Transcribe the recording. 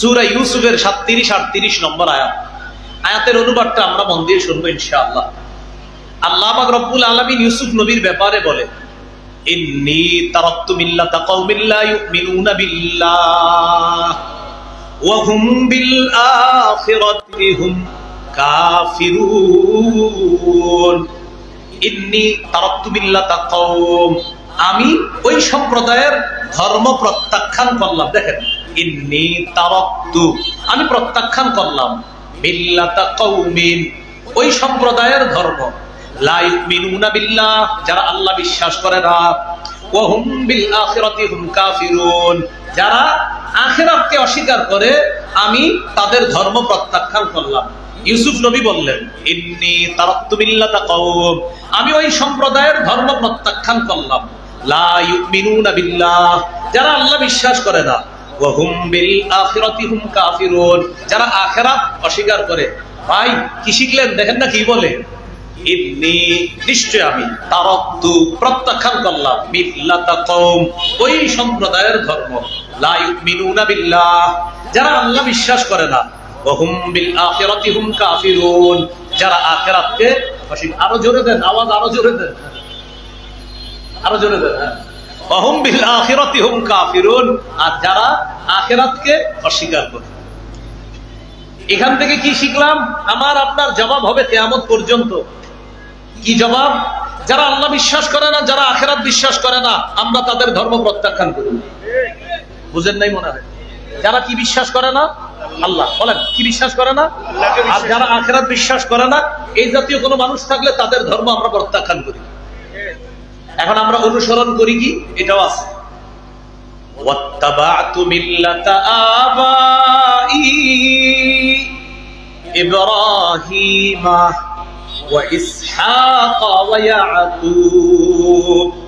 সুরা ইউসুফের সাতত্রিশ, আটত্রিশ নম্বর আয়াত। আয়াতের অনুবাদটা আমরা মন দিয়ে শুনব ইনশাআল্লাহ। আল্লাহ পাক রব্বুল আলামিন ইউসুফ নবীর ব্যাপারে বলে ওয়া হুম হুম কাফিরুন। ইন্নী আমি ওই সম্প্রদায়ের ধর্ম প্রত্যাখ্যান করলাম। দেখেন, ইন্নি তারাক্তু। আমি প্রত্যাখ্যান করলাম। মিল্লাতা কওমিন। ওই সম্প্রদায়ের ধর্ম। লা ইউমিনুনা বিল্লাহ। যারা আল্লাহ বিশ্বাস করে না। ওয়া হুম বিল আখিরাতি হুম কাফিরুন। যারা আখিরাতকে অস্বীকার করে, আমি তাদের ধর্ম প্রত্যাখ্যান করলাম। ইউসুফ নবী বললেন, ইন্নি তারাক্তু মিল্লাতা কওম। আমি ওই সম্প্রদায়ের ধর্ম প্রত্যাখ্যান করলাম। লা ইউমিনুনা বিল্লাহ। যারা আল্লাহ বিশ্বাস করে না ওয়া হুম বিল আখিরাতি কাফিরুন। যারা আখিরাত অস্বীকার করে, ভাই, কি শিখলেন? দেখেন না কি বলে? ইন্নি, নিশ্চয় আমি তারক্তু প্রত্যাখ্যান করলাম, মিল্লাতা ওই সম্প্রদায়ের ধর্ম। লা ইউমিনুনা বিল্লাহ। যারা আল্লাহ বিশ্বাস করে না ওহুম বিল আখিরাতি হুম কাফিরুন। যারা আখিরাতকে অস্বীকার আরও জোরে দেন, আওয়াজ আরও জোরে দেন। আরও জোরে হ্যাঁ। ওহুম বিল আখিরাতি হুম কাফিরুন। আর যারা আখিরাতকে অস্বীকার করে এখান থেকে কি শিখলাম? আমার আপনার জবাব হবে কেয়ামত পর্যন্ত। কি জবাব? যারা আল্লাহ বিশ্বাস করে না যারা আখেরাত বিশ্বাস করে না আমরা তাদের ধর্ম প্রত্যাখ্যান করি। বুঝেন নাই মনে হয়? যারা কি বিশ্বাস করে না? আল্লাহ। বলেন কি বিশ্বাস করে না? আর যারা আখেরাত বিশ্বাস করে না এই জাতীয় কোনো মানুষ থাকলে তাদের ধর্ম আমরা প্রত্যাখ্যান করি। এখন আমরা অনুসরণ করি কি? এটাও আছে। ইব্রাহিমা ওয়া ইসহাক ওয়া ইয়াকুব।